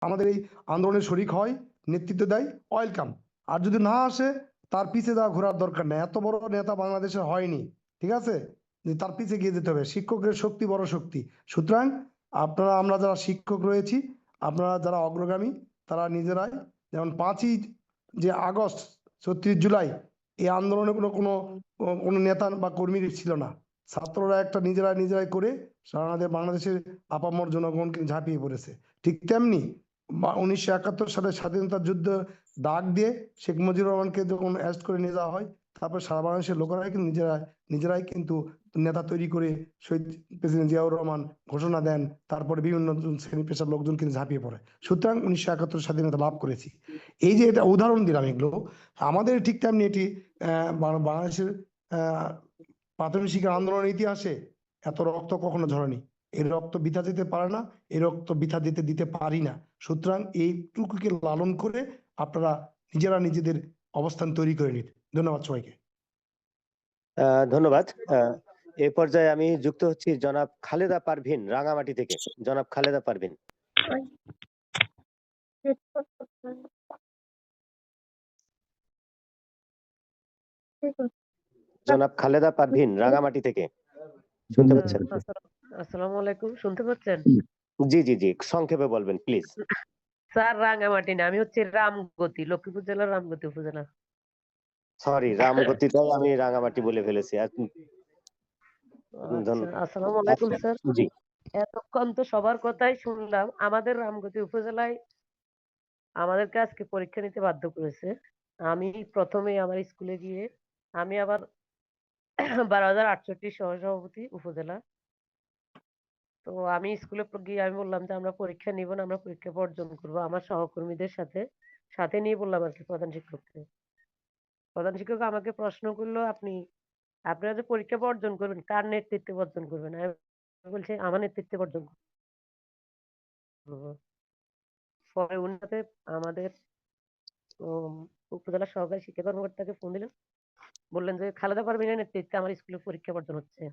আমাদের এই আন্দোলনে শরিক হয়, নেতৃত্ব দেয়, ওয়েলকাম। আর যদি না আসে, তার পিছে যা ঘোরার দরকার নেই। এত বড় নেতা বাংলাদেশে হয়নি, ঠিক আছে? যে তার পিছে গিয়ে যেতে হবে। শিক্ষকের শক্তি বড় শক্তি। সুতরাং আপনারা, আমরা যারা শিক্ষক রয়েছি, আপনারা যারা অগ্রগামী, তারা নিজেরাই যেমন পাঁচই যে আগস্ট, ছত্রিশ জুলাই, এই আন্দোলনে কোনো কোনো কোনো নেতা বা কর্মী ছিল না। ছাত্ররা একটা নিজেরা নিজেরাই করে সারা বাংলাদেশের আপামর জনগণকে ঝাঁপিয়ে পড়েছে। ঠিক তেমনি উনিশশো একাত্তর সালে স্বাধীনতা যুদ্ধ ডাক দিয়ে শেখ মুজিবুর রহমানকে যখন অ্যারেস্ট করে নিয়ে যাওয়া হয়, তারপর সারা বাংলাদেশের লোকেরাই কিন্তু নিজেরা, নিজেরাই কিন্তু নেতা তৈরি করে শহীদ প্রেসিডেন্ট জিয়াউর রহমান ঘোষণা দেন, তারপরে বিভিন্ন শ্রেণি পেশার লোকজন কিন্তু ঝাঁপিয়ে পড়ে। সুতরাং উনিশশো একাত্তর স্বাধীনতা লাভ করেছি। এই যে এটা উদাহরণ দিলাম এগুলো, আমাদের ঠিক তেমনি এটি বাংলাদেশের প্রাথমিক শিক্ষা আন্দোলনের ইতিহাসে এত রক্ত কখনো ঝরেনি। এই রক্ত বিথা দিতে পারে না, এই রক্ত বিথা দিতে দিতে পারি না। সুতরাং এইটুকুকে লালন করে আপনারা নিজেরা নিজেদের অবস্থান তৈরি করে নিন। ধন্যবাদ সবাইকে। ধন্যবাদ। এ পর্যায়ে আমি যুক্ত হচ্ছি জনাব খালেদা পারভিন রাঙামাটি থেকে। জনাব খালেদা পারভিন। জনাব খালেদা পারভিন রাঙামাটি থেকে। শুনতে পাচ্ছেন? আসসালামু আলাইকুম শুনতে পাচ্ছেন? জি জি জি সংক্ষেপে বলবেন প্লিজ স্যার রাঙ্গামাটি না আমি হচ্ছে রামগতি লক্ষ্মীপুর জেলার রামগতি উপজেলা। সরি রামগতিটাই আমি রাঙামাটি বলে ফেলেছি। আচ্ছা, আসসালামু আলাইকুম স্যার। জি। এতক্ষণ তো সবার কথাই শুনলাম আমাদের রামগতি উপজেলায় আমাদেরকে আজকে পরীক্ষা নিতে বাধ্য করেছে। আমি প্রথমে আমার স্কুলে গিয়ে আমি আবার বারো হাজার আটষট্টি সহসভাপতি উপজেলা। তো আমি স্কুলে গিয়ে আমি বললাম যে, আমরা পরীক্ষা নিব না, আমরা পরীক্ষা বর্জন করব। আমার সহকর্মীদের সাথে সাথে নিয়ে বললাম আর কি প্রধান শিক্ষককে। প্রধান শিক্ষক আমাকে প্রশ্ন করল, আপনি, আপনারা যে পরীক্ষা বর্জন করবেন, কার নেতৃত্বে বর্জন করবেন? আমি বলছি, আমার নেতৃত্বে বর্জন করব। পরে উন্নতে আমাদের উপজেলা সহকারী শিক্ষা কর্মকর্তাকে ফোন দিলেন। বললেন যে, খালেদা পারভিনের নেতৃত্বে আমার স্কুলে পরীক্ষা বর্জন হচ্ছে।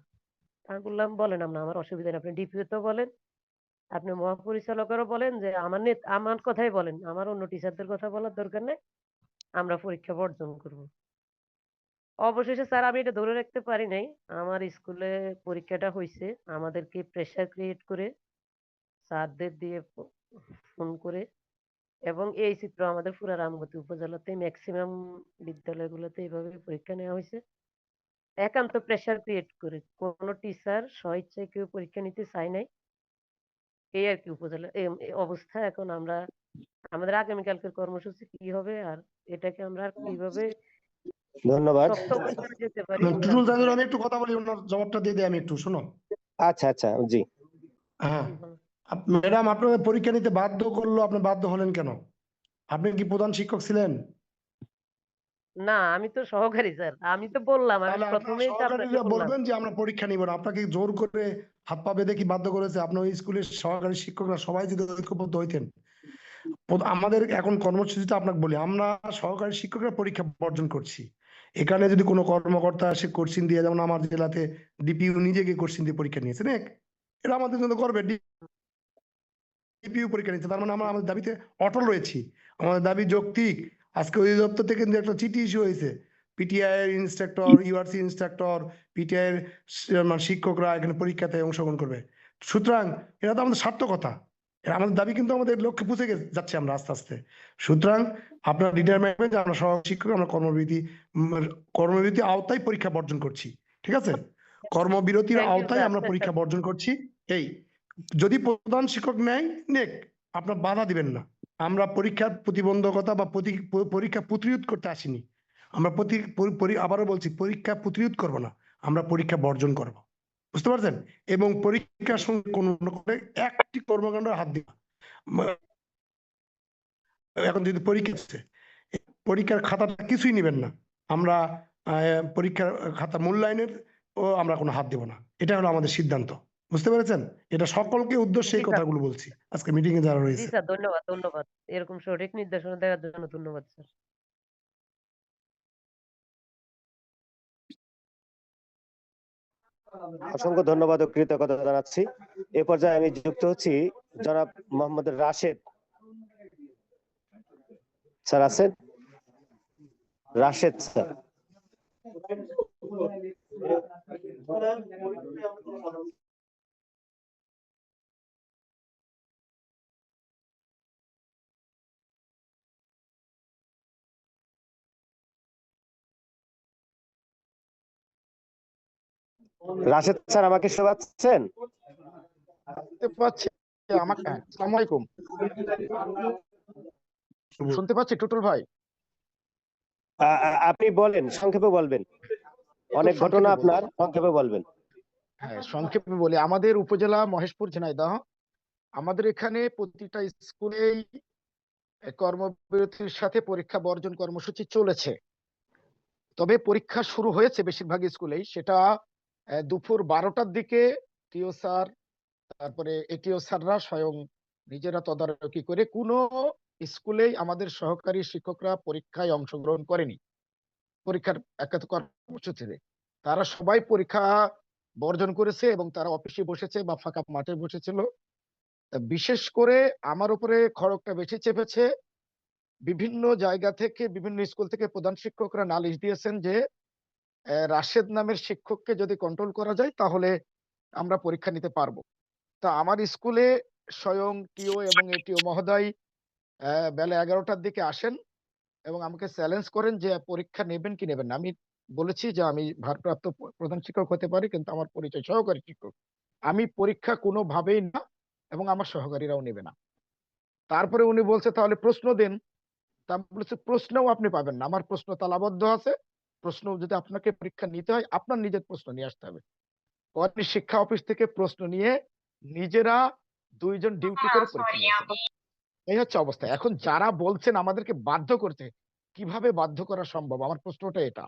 আমি বললাম বলেন, আমরা আমার অসুবিধা নেই। আপনি ডিপিও তো বলেন, আপনি মহাপরিচালকেরও বলেন যে, আমার আমার কথাই বলেন, আমার অন্য টিচারদের কথা বলার দরকার নেই, আমরা পরীক্ষা বর্জন করব। অবশেষে স্যার, আমি এটা ধরে রাখতে পারি নাই, আমার স্কুলে পরীক্ষাটা হয়েছে আমাদেরকে প্রেসার ক্রিয়েট করে স্যারদের দিয়ে ফোন করে এবং এই চিত্র আমাদের পুরা রামগতি উপজেলাতে ম্যাক্সিমাম বিদ্যালয়গুলোতে এইভাবে পরীক্ষা নেওয়া হয়েছে একান্ত প্রেসার ক্রিয়েট করে। কোনো টিচার স্বইচ্ছায় কেউ পরীক্ষা নিতে চায় নাই। এই আর কি উপজেলা অবস্থা। এখন আমরা আমাদের আগামীকালকের কর্মসূচি কি হবে আর এটাকে আমরা কীভাবে ধন্যবাদ। টুটুল দাদুর আমি একটু কথা বলি ওনার জবাবটা দিয়ে দিই আমি একটু শোনো। আচ্ছা আচ্ছা জি। হ্যাঁ। ম্যাডাম আপনাকে পরীক্ষা নিতে বাধ্য করল আপনি বাধ্য হলেন কেন? আপনি কি প্রধান শিক্ষক ছিলেন? না আমি তো সহকারী স্যার। আমি তো বললাম আমি প্রথমেই তো আপনাকে বলবেন যে আমরা পরীক্ষা নিব না আপনাকে জোর করে হাত পা বেঁধে কি বাধ্য করেছে? আপনার ওই স্কুলের সহকারী শিক্ষকরা সবাই যদি ঐক্যবদ্ধ হইতেন। আমাদের এখন কর্মসূচিটা আপনাকে বলি আমরা সহকারী শিক্ষকরা পরীক্ষা বর্জন করছি। এখানে যদি কোনো কর্মকর্তা এসে কোশ্চিন দিয়ে যেমন আমার জেলাতে ডিপিইউ নিজে গিয়ে কোশ্চিন দিয়ে পরীক্ষা নিয়েছে না এটা আমাদের জন্য করবে। ডিপিইউ পরীক্ষা নিচ্ছে তার মানে আমরা আমাদের দাবিতে অটল রয়েছি। আমাদের দাবি যৌক্তিক। আজকে অধিদপ্তর থেকে কিন্তু একটা চিঠি ইস্যু হয়েছে। পিটিআই এর ইনস্ট্রাক্টর ইউআরসি ইনস্ট্রাক্টর পিটিআই এর শিক্ষকরা এখানে পরীক্ষাতে অংশগ্রহণ করবে। সুতরাং এটা তো আমাদের সার্থকতা আমাদের দাবি কিন্তু আমাদের লক্ষ্যে পৌঁছে যাচ্ছে আমরা আস্তে আস্তে। সুতরাং আপনার লিডার যে আমরা সহ শিক্ষক আমরা কর্মবিরতি উম, কর্মবিরতি আওতায় পরীক্ষা বর্জন করছি ঠিক আছে? কর্মবিরতির আওতায় আমরা পরীক্ষা বর্জন করছি। এই যদি প্রধান শিক্ষক নেয় নেক আপনার বাধা দিবেন না। আমরা পরীক্ষার প্রতিবন্ধকতা বা পরীক্ষা প্রতিরোধ করতে আসিনি। আমরা আবারও বলছি, পরীক্ষা প্রতিরোধ করব না, আমরা পরীক্ষা বর্জন করব। বুঝতে পারছেন? এবং পরীক্ষার সঙ্গে কোনো একটি কর্মকাণ্ড হাত দিব। এখন যদি পরীক্ষা পরীক্ষার খাতাটা কিছুই নেবেন না। আমরা পরীক্ষার খাতা মূল্যায়নের ও আমরা কোনো হাত দেব না। এটা হলো আমাদের সিদ্ধান্ত। বুঝতে পেরেছেন? এটা সকলকে উদ্দেশ্যে এই। কথাগুলো বলছি। আজকে মিটিং এ যারা রয়েছে। স্যার ধন্যবাদ ধন্যবাদ। এরকম সঠিক নির্দেশনা দেওয়ার জন্য ধন্যবাদ স্যার। অসংখ্য ধন্যবাদ ও কৃতজ্ঞতা জানাচ্ছি। এ পর্যায়ে আমি যুক্ত হচ্ছি জনাব মোহাম্মদ রাশেদ। স্যার আছেন? রাশেদ স্যার। রাশেদ স্যার আমাকে শুনতে পাচ্ছেন শুনতে পাচ্ছি আমাকে আসসালামু আলাইকুম। শুনতে পাচ্ছি টুটুল ভাই? আপনি বলেন সংক্ষেপে বলবেন। অনেক ঘটনা আপনার সংক্ষেপে বলবেন। হ্যাঁ সংক্ষেপে বলি। আমাদের উপজেলা মহেশপুর ঝিনাইদহ আমাদের এখানে প্রতিটা স্কুলেই কর্মবিরতির সাথে পরীক্ষা বর্জন কর্মসূচি চলেছে। তবে পরীক্ষা শুরু হয়েছে বেশিরভাগ স্কুলেই। সেটা দুপুর বারোটার দিকে টিও স্যার, তারপরে এটিও স্যাররা স্বয়ং নিজেরা তদারকি করে কোনো স্কুলেই আমাদের সহকারী শিক্ষকরা পরীক্ষায় অংশগ্রহণ করেনি। পরীক্ষার একাত কর্মসূচিতে তারা সবাই পরীক্ষা বর্জন করেছে এবং তারা অফিসে বসেছে বা ফাঁকা মাঠে বসেছিল। বিশেষ করে আমার উপরে খড়গটা বেশি চেপেছে। বিভিন্ন জায়গা থেকে, বিভিন্ন স্কুল থেকে প্রধান শিক্ষকরা নালিশ দিয়েছেন যে রাশেদ নামের শিক্ষককে যদি কন্ট্রোল করা যায়, তাহলে আমরা পরীক্ষা নিতে পারব। তা আমার স্কুলে স্বয়ং টিও এবং এটিও মহোদয় বেলা এগারোটার দিকে আসেন এবং আমাকে চ্যালেঞ্জ করেন যে পরীক্ষা নেবেন কি নেবেন আমি বলেছি যে আমি ভারপ্রাপ্ত প্রধান শিক্ষক হতে পারি, কিন্তু আমার পরিচয় সহকারী শিক্ষক। আমি পরীক্ষা কোনোভাবেই না এবং আমার সহকারীরাও নেবে না। তারপরে উনি বলছে, তাহলে প্রশ্ন দেন। তা বলেছি, প্রশ্নও আপনি পাবেন না। আমার প্রশ্ন তালাবদ্ধ আছে। প্রশ্ন যদি আপনাকে পরীক্ষা নিতে হয় আপনার নিজের প্রশ্ন নিয়ে আসতে হবে। পরে শিক্ষা অফিস থেকে প্রশ্ন নিয়ে নিজেরা দুইজন ডিউটি করে পরীক্ষা এই হচ্ছে অবস্থা। এখন যারা বলছেন আমাদেরকে বাধ্য করতে কীভাবে বাধ্য করা সম্ভব? আমার প্রশ্নটা এটা।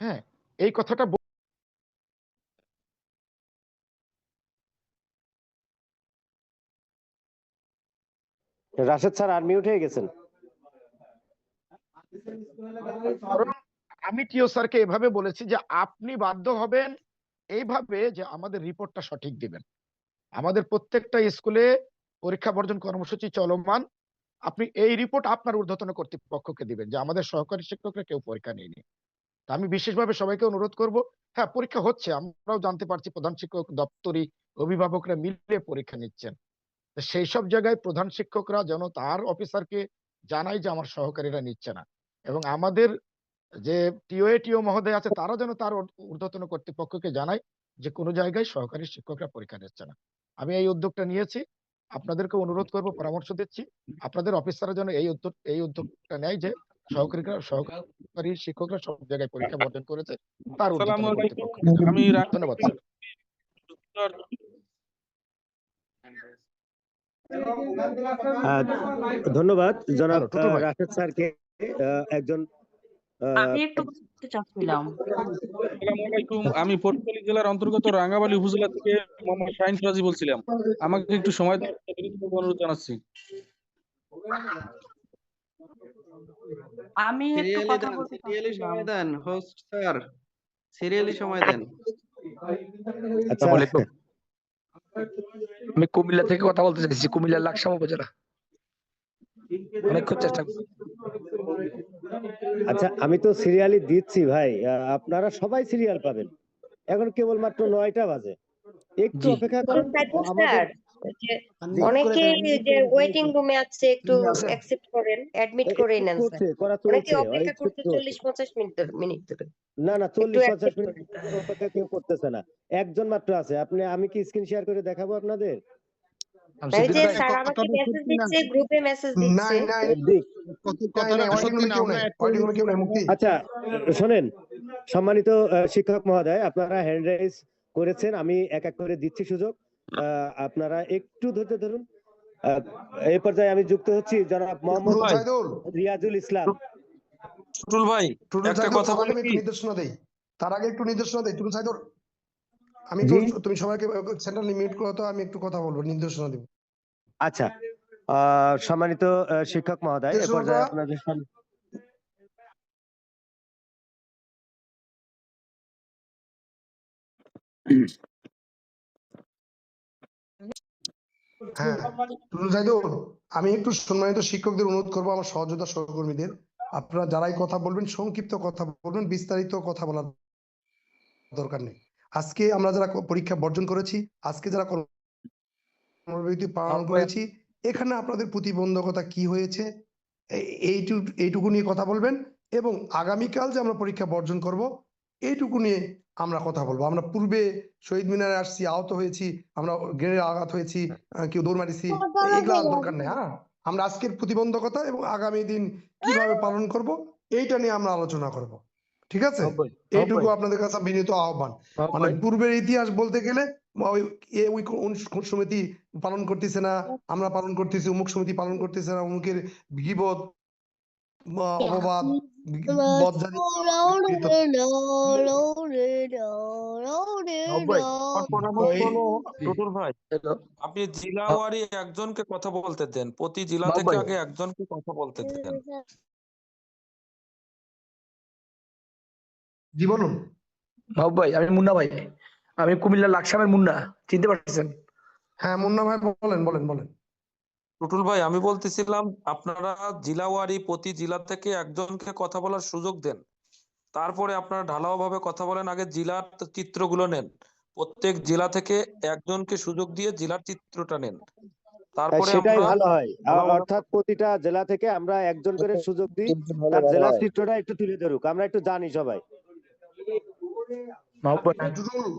হ্যাঁ এই কথাটা রাশেদ স্যার আর মিউট হয়ে গেছেন। আমি টিও স্যারকে এভাবে বলেছি যে আপনি বাধ্য হবেন এইভাবে যে আমাদের রিপোর্টটা সঠিক দিবেন। আমাদের প্রত্যেকটা স্কুলে পরীক্ষা বর্জন কর্মসূচি চলমান। আপনি এই রিপোর্ট আপনার ঊর্ধ্বতন কর্তৃপক্ষকে দিবেন যে আমাদের সহকারী শিক্ষকরা কেউ পরীক্ষা নেয়নি। তা আমি বিশেষভাবে সবাইকে অনুরোধ করব হ্যাঁ পরীক্ষা হচ্ছে, আমরাও জানতে পারছি প্রধান শিক্ষক, দপ্তরি, অভিভাবকরা মিলে পরীক্ষা নিচ্ছেন। সেই সব জায়গায় প্রধান শিক্ষকরা যেন তার অফিসারকে জানায় যে আমার সহকারীরা নিচ্ছে না। এবং আমাদের যে টিওএ টিও মহোদয় আছে তারা যেন তার ঊর্ধ্ব- ঊর্ধ্বতন কর্তৃপক্ষকে জানায় যে কোনো জায়গায় সহকারী শিক্ষকরা পরীক্ষা নিচ্ছে না। আমি এই উদ্যোগটা নিয়েছি। আপনাদেরকে অনুরোধ করব পরামর্শ দিচ্ছি। আপনাদের অফিসাররা যেন এই উদ্যোগ এই উদ্যোগটা নেয় যে সহকারীরা সহকারী শিক্ষকরা সব জায়গায় পরীক্ষা বর্জন করেছে তার। আমি ধন্যবাদ ধন্যবাদ। জনাব। রাশেদ স্যারকে। একজন আমি একটু বলতে চাচ্ছিলাম। আলাইকুম আমি পটুয়াখালী জেলার অন্তর্গত রাঙ্গাবালী উপজেলা থেকে মোহাম্মদ শাহিন ফরাজি বলছিলাম। আমাকে একটু সময় অনুরোধ জানাচ্ছি। আমি একটু কথা বলতে সিরিয়ালি সময় দেন হোস্ট স্যার সিরিয়ালি সময় দেন। আচ্ছা। আলাইকুম। আমি কুমিল্লা থেকে কথা বলতে চাইছি কুমিল্লার লাকসাম উপজেলা। অনেকক্ষণ চেষ্টা করছি। আচ্ছা আমি তো সিরিয়ালি দিচ্ছি ভাই। আপনারা সবাই সিরিয়াল পাবেন। এখন কেবলমাত্র নয়টা বাজে। একটু অপেক্ষা করেন আমাদের স্যার যে অনেকে যে ওয়েটিং রুমে আছে একটু অ্যাকসেপ্ট করেন অ্যাডমিট করে নেন স্যার। করছে করা অনেকে অপেক্ষা করতে চলছে। চল্লিশ পঞ্চাশ মিনিট মিনিট ধরে। না না চল্লিশ একটু পঞ্চাশ accept মিনিট অপেক্ষা কেউ করতেছে না। একজন মাত্র আছে। আপনি আমি কি স্ক্রিন শেয়ার করে দেখাবো আপনাদের? এই যে স্যার আমাকে মেসেজ দিচ্ছে গ্রুপে মেসেজ দিচ্ছে। আচ্ছা শোনেন সম্মানিত শিক্ষক মহোদয় আপনারা হ্যান্ড রাইজ করেছেন আমি এক এক করে দিচ্ছি সুযোগ। আহ, আপনারা একটু ধৈর্য ধরুন। আহ, এই পর্যায়ে আমি যুক্ত হচ্ছি জনাব মোহাম্মদ রিয়াজুল ইসলাম। টুটুল ভাই একটা কথা বলি একটু নির্দেশনা দেই। তার আগে একটু নির্দেশনা দেই। টুটুল সাইদুল আমি তুমি সবাইকে সেন্ট্রাল মিউট করো তো আমি একটু কথা বলব নির্দেশনা দিব। আচ্ছা সম্মানিত শিক্ষক মহোদয় এ পর্যায়ে আপনাদের সামনে হ্যাঁ আমি একটু সম্মানিত শিক্ষকদের অনুরোধ করব আমার সহযোদ্ধা সহকর্মীদের। আপনারা যারাই কথা বলবেন সংক্ষিপ্ত কথা বলবেন বিস্তারিত কথা বলার দরকার নেই। আজকে আমরা যারা পরীক্ষা বর্জন করেছি আজকে যারা কর্মবিরতি পালন করেছি এখানে আপনাদের প্রতিবন্ধকতা কি হয়েছে? এই- এইটু এইটুকু নিয়ে কথা বলবেন এবং আগামীকাল যে আমরা পরীক্ষা বর্জন করব এইটুকু নিয়ে আমরা কথা বলব। আমরা পূর্বে শহীদ মিনারে আসছি আহত হয়েছি আমরা গ্রেনেড আঘাত হয়েছি কেউ দৌড় মারিছি এগুলো আর দরকার নেই হ্যাঁ? আমরা আজকের প্রতিবন্ধকতা এবং আগামী দিন কীভাবে পালন করব এইটা নিয়ে আমরা আলোচনা করব। ঠিক আছে? এইটুকু আপনাদের কাছে বিনীত আহ্বান। মানে পূর্বের ইতিহাস বলতে গেলে ওই কোন সমিতি পালন করতেছে না আমরা পালন করতেছি অমুক সমিতি পালন করতেছে না অমুকের গিবত বা অপবাদ? আপনি জেলাওয়ারি একজনকে কথা বলতে দেন প্রতি জেলা থেকে আগে একজনকে কথা বলতে দেন। জি বলুন। ভাই আমি মুন্না ভাই। আমি কুমিল্লা লাকসামের মুন্না চিনতে পারছেন হ্যাঁ মুন্না ভাই বলেন বলেন বলেন। টুটুল ভাই আমি বলতেছিলাম আপনারা জেলাওয়ারি প্রতি জেলা থেকে একজনকে কথা বলার সুযোগ দেন। তারপরে আপনারা ঢালাও ভাবে কথা বলেন আগে জেলার চিত্রগুলো নেন। প্রত্যেক জেলা থেকে একজনকে সুযোগ দিয়ে জেলার চিত্রটা নেন। হ্যাঁ, তারপরে সেটাই ভালো হয়। অর্থাৎ প্রতিটা জেলা থেকে আমরা একজন করে সুযোগ দিই তার জেলার চিত্রটা একটু তুলে ধরুক আমরা একটু জানি সবাই। বাবু ভাই হ্যাঁ, টুটুল